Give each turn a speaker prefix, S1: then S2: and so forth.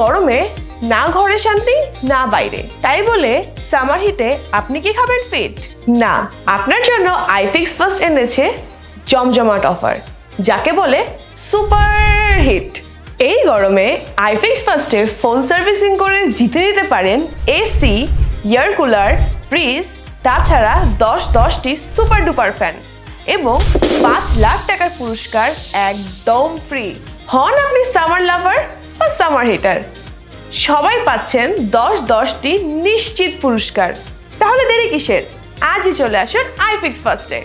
S1: গরমে না ঘরে শান্তি, না বাইরে। তাই বলে সামার হিটে আপনি কি খাবেন ফিট না, আপনার জন্য আইফিক্স ফার্স্ট এনেছে জমজমাট অফার যাকে বলে সুপার হিট এই গরমে আইফিক্স ফার্স্টে ফোন সার্ভিসিং করে জিতে নিতে পারেন এসি এয়ার কুলার ফ্রিজ তাছাড়া দশ দশটি সুপার ডুপার ফ্যান এবং পাঁচ লাখ টাকার পুরস্কার একদম ফ্রি হন আপনি সামার লাভার বা সামার হিটার সবাই পাচ্ছেন দশ দশটি নিশ্চিত পুরস্কার। তাহলে দেরি কিসের? আজই চলে আসুন আইফিক্স ফার্স্টে